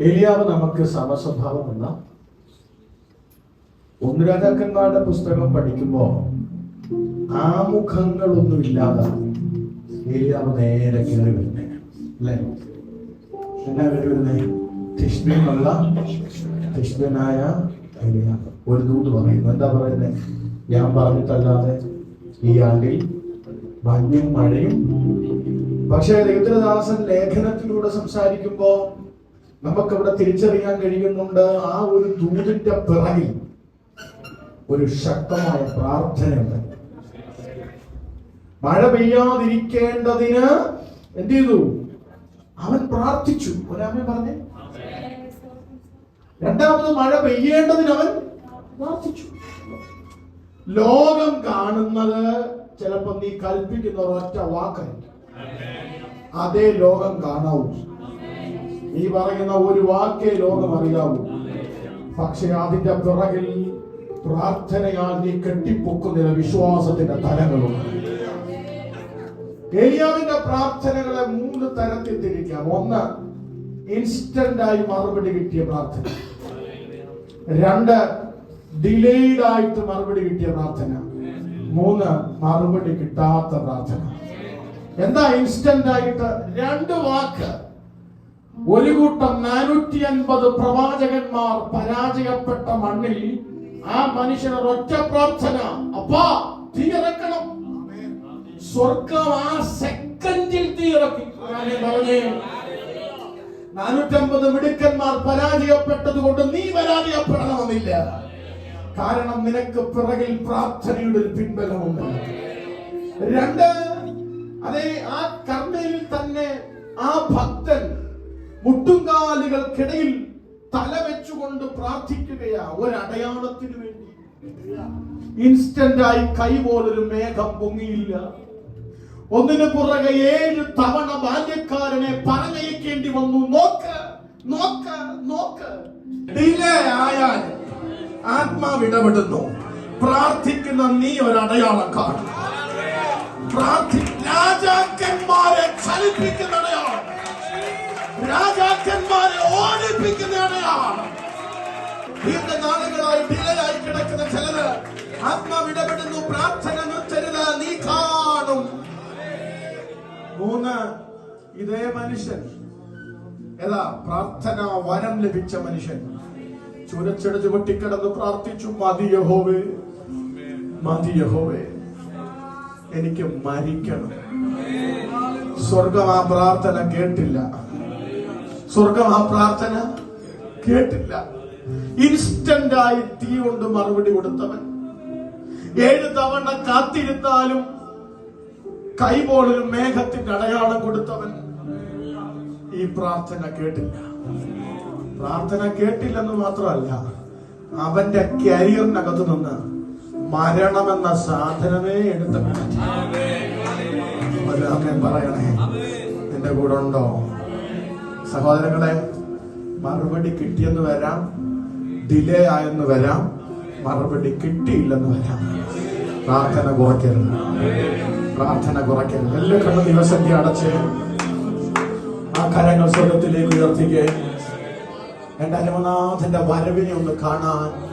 ഏലിയാവ് നമുക്ക് സമസ്വഭാവം എന്ന ഒന്ന് രാജാക്കന്മാരുടെ പുസ്തകം പഠിക്കുമ്പോൾ ആമുഖങ്ങളൊന്നും ഇല്ലാതെ ഏലിയാവ് നേരെ കയറി വരുന്നേ അല്ലേ? എന്നാ കയറി വരുന്നേ തിഷ്ണനുള്ള തിഷ്ണനായ ഒരു ദൂത് പറയുന്നു. എന്താ പറയുന്നത് ഞാൻ പറഞ്ഞിട്ടല്ലാതെ ഈ ആണ്ടിൽ മഞ്ഞും മഴയും. പക്ഷേ ദൈവത്തിനദാസൻ ലേഖനത്തിലൂടെ സംസാരിക്കുമ്പോ നമുക്കവിടെ തിരിച്ചറിയാൻ കഴിയുന്നുണ്ട് ആ ഒരു ദൂതിന്റെ പിറകിൽ ഒരു ശക്തമായ പ്രാർത്ഥനയുണ്ട്. മഴ പെയ്യാതിരിക്കേണ്ടതിന് എന്ത് ചെയ്തു? അവൻ പ്രാർത്ഥിച്ചു. ഒരാമൻ പറഞ്ഞേ. രണ്ടാമത് മഴ പെയ്യേണ്ടതിന് അവൻ പ്രാർത്ഥിച്ചു. ലോകം കാണുന്നത് ചിലപ്പോ നീ കൽപ്പിക്കുന്ന ഒരൊറ്റ വാക്കായിരിക്കും. അതേ ലോകം കാണാവൂ. നീ പറയുന്ന ഒരു വാക്കേ ലോകം അറിയാവൂ. പക്ഷേ അതിന്റെ പിറകിൽ പ്രാർത്ഥനയാൽ നീ കെട്ടിപ്പൊക്കുന്ന വിശ്വാസത്തിന്റെ തലങ്ങളുണ്ട്. എലിയാവിന്റെ പ്രാർത്ഥനകളെ മൂന്ന് തരത്തിൽ തിരിക്കാം. ഒന്ന് ഇൻസ്റ്റന്റ് ആയി മറുപടി കിട്ടിയ പ്രാർത്ഥന. രണ്ട് ഡിലേഡ് ആയിട്ട് മറുപടി കിട്ടിയ പ്രാർത്ഥന. മൂന്ന് മറുപടി കിട്ടാത്ത പ്രാർത്ഥന. എന്താ ഇൻസ്റ്റന്റ് ആയിട്ട് രണ്ട് വാക്ക്? ഒരു കൂട്ടം നാനൂറ്റി അൻപത് പ്രവാചകന്മാർ പരാജയപ്പെട്ട മണ്ണിൽ ആ മനുഷ്യന് ഒറ്റ പ്രാർത്ഥന. അപ്പാ തീ സ്വർഗം ആ സെക്കൻഡിൽ തീ നാനൂറ്റമ്പത് മിടുക്കന്മാർ പരാജയപ്പെട്ടത് കൊണ്ട് നീ പരാജയപ്പെടണമെന്നില്ല. കാരണം നിനക്ക് പിറകിൽ പ്രാർത്ഥനയുടെ ഒരു പിൻബലമുണ്ട്. രണ്ട് അതെ ആ കർമ്മയിൽ തന്നെ ആ ഭക്തൻ മുട്ടുംകാലുകൾക്കിടയിൽ തല വെച്ചുകൊണ്ട് പ്രാർത്ഥിക്കുകയാ ഒരടയാളത്തിന് വേണ്ടി. ഇൻസ്റ്റന്റ് ആയി കൈ പോലൊരു മേഘം പൊങ്ങിയില്ല. ഒന്നിനു പുറകെ ഏഴ് തവണ ബാല്യക്കാരനെ പറഞ്ഞയക്കേണ്ടി വന്നു. നോക്ക് നോക്ക് നോക്ക്. ഡിലേ ആയാൽ ആത്മാവ് ഇടപെടുന്നു. പ്രാർത്ഥിക്കുന്ന നീ ഒരു അടയാളം രാജാക്കന്മാരെ ചലിപ്പിക്കുന്ന രാജാക്കന്മാരെ ഓടിപ്പിക്കുന്ന അടയാളം ദീർഘനാളുകളായി ഡിലേ കിടക്കുന്ന ചിലര് ആത്മാവ് ഇടപെടുന്നു പ്രാർത്ഥന നിർത്തരുത് നീ കാണും. മൂന്ന് ഇതേ മനുഷ്യൻ. ഏതാ? പ്രാർത്ഥന വരം ലഭിച്ച മനുഷ്യൻ. ചുരച്ചെടു ചുവട്ടിക്കിടന്ന് പ്രാർത്ഥിച്ചു മതി യഹോവേ യഹോവേ എനിക്ക് മരിക്കണം. സ്വർഗം ആ പ്രാർത്ഥന കേട്ടില്ല. സ്വർഗം ആ പ്രാർത്ഥന കേട്ടില്ല. ഇൻസ്റ്റന്റ് ആയി തീ കൊണ്ട് മറുപടി കൊടുത്തവൻ. ഏഴ് തവണ കാത്തിരുന്നാലും കൈപോളിലും മേഘത്തിന്റെ അടയാളം കൊടുത്തവൻ ഈ പ്രാർത്ഥന കേട്ടില്ല. പ്രാർത്ഥന കേട്ടില്ലെന്ന് മാത്രമല്ല അവന്റെ കരിയറിനകത്ത് നിന്ന് മരണമെന്ന സാധനമേ എടുത്ത പറയണേ എന്റെ കൂടെ ഉണ്ടോ? സഹോദരങ്ങളെ മറുപടി കിട്ടിയെന്ന് വരാം ഡിലേ ആയെന്ന് വരാം മറുപടി കിട്ടിയില്ലെന്ന് വരാം. പ്രാർത്ഥന കുറയ്ക്കരുത്. പ്രാർത്ഥന കുറയ്ക്കരുത്. എല്ലാ കണ്ണ ദിവസത്തെ അടച്ച് ആ കരങ്ങൾ സ്വർഗത്തിലേക്ക് ഉയർത്തിക്കേ. എന്റെ അരമനാഥന്റെ വരവിനെ ഒന്ന് കാണാൻ.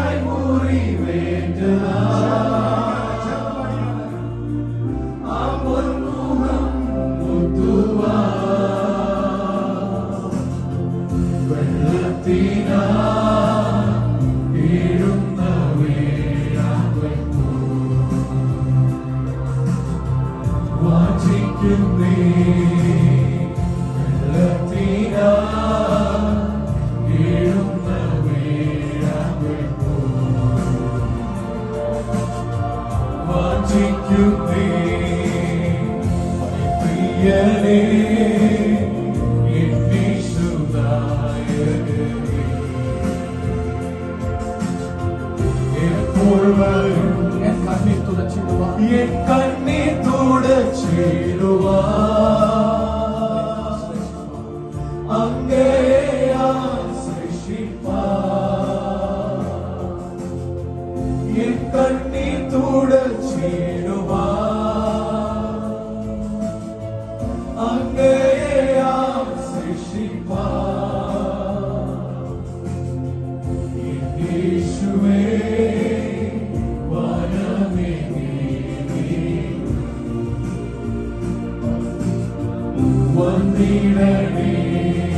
എന്നീശുനായകനേ. എപ്പോൾ വരും? എൻ കണ്ണീർ തുടച്ചിടുവാൻ leader me.